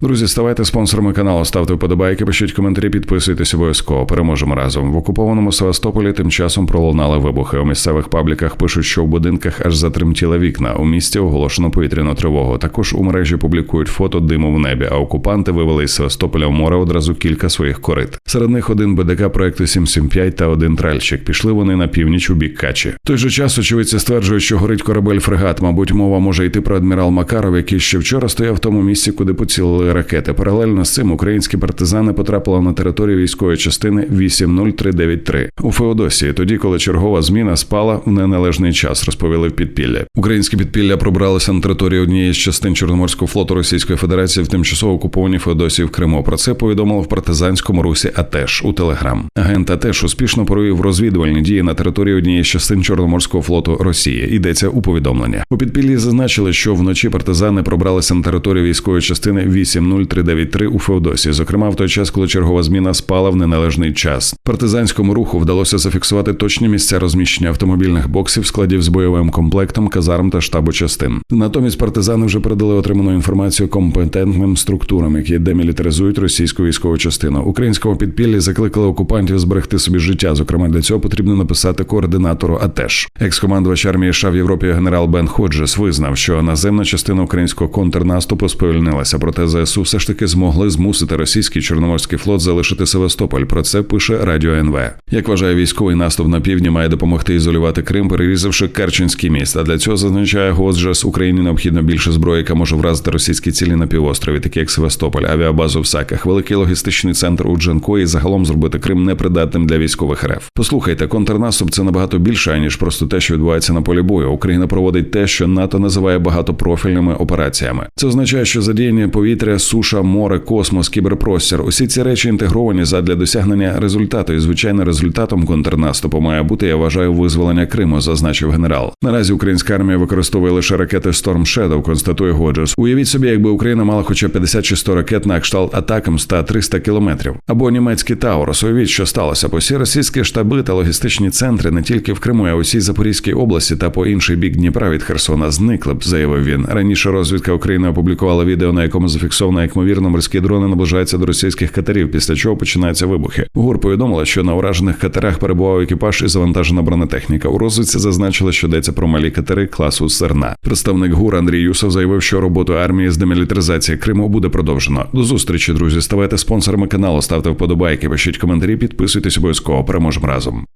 Друзі, ставайте спонсорами каналу, ставте вподобайки, пишіть коментарі, підписуйтесь обов'язково. Переможемо разом. В окупованому Севастополі тим часом пролунали вибухи. У місцевих пабліках пишуть, що в будинках аж затремтіли вікна. У місті оголошено повітряну тривогу. Також у мережі публікують фото диму в небі. А окупанти вивели із Севастополя в море одразу кілька своїх корит. Серед них один БДК проекту 775 та один тральщик. Пішли вони на північ у бік Качі. В той же час очевидці стверджують, що горить корабель фрегат. Мабуть, мова може йти про адмірал Макаров, який ще вчора стояв в тому місці, куди поцілили ракети. Паралельно з цим українські партизани потрапили на територію військової частини 80393 у Феодосії, тоді, коли чергова зміна спала в неналежний час, розповіли в підпілля. Українські підпілля пробралися на територію однієї з частин Чорноморського флоту Російської Федерації в тимчасово окупованій Феодосії в Криму. Про це повідомили в партизанському русі АТЕШ у Телеграм. Агент АТЕШ успішно провів розвідувальні дії на території однієї з частин Чорноморського флоту Росії. Йдеться у повідомлення. У підпіллі зазначили, що вночі партизани пробралися на територію військової частини 80393 у Феодосії. Зокрема, в той час, коли чергова зміна спала в неналежний час. Партизанському руху вдалося зафіксувати точні місця розміщення автомобільних боксів, складів з бойовим комплектом, казарм та штабу частин. Натомість партизани вже передали отриману інформацію компетентним структурам, які демілітаризують російську військову частину. Українського підпіллі закликали окупантів зберегти собі життя. Зокрема, для цього потрібно написати координатору АТЕШ. Екс-командувач армії США в Європі генерал Бен Ходжес визнав, що наземна частина українського контрнаступу сповільнилася, проте ЗСУ все ж таки змогли змусити російський чорноморський флот залишити Севастополь. Про це пише Радіо НВ. Як вважає військовий наступ на півдні, має допомогти ізолювати Крим, перерізавши Керченський міст. А для цього зазначає Годжес, Україні необхідно більше зброї, яка може вразити російські цілі на півострові, такі як Севастополь, авіабазу в Саках, великий логістичний центр у Джанко і загалом зробити Крим непридатним для військових РФ. Послухайте, контрнаступ це набагато більше ніж просто те, що відбувається на полі бою. Україна проводить те, що НАТО називає багатопрофільними операціями. Це означає, що задіяння повітря, суша, море, космос, кіберпростір усі ці речі інтегровані задля досягнення результату. І звичайно, результатом контрнаступу має бути, я вважаю, визволення Криму, зазначив генерал. Наразі українська армія використовує лише ракети Storm Shadow, констатує Годжес. Уявіть собі, якби Україна мала хоча б 50 чи 100 ракет на кшталт атакам 100-300 кілометрів. Або німецький Таурус. Уявіть, що сталося. По всі російські штаби та логістичні центри не тільки в Криму, а й усій Запорізькій області та по інший бік Дніпра від Херсона зникли б, заявив він. Раніше розвідка України опублікувала відео, на якому зафіксовано, як ймовірно, морські дрони наближаються до російських катерів, після чого починаються вибухи. ГУР повідомила, що на уражених катерах перебував екіпаж і завантажена бронетехніка. У розвідці зазначили, що йдеться про малі катери класу Серна. Представник ГУР Андрій Юсов заявив, що роботу армії з демілітаризації Криму буде продовжено. До зустрічі, друзі. Ставайте спонсорами каналу, ставте вподобайки, пишіть коментарі, підписуйтесь обов'язково. Переможемо разом.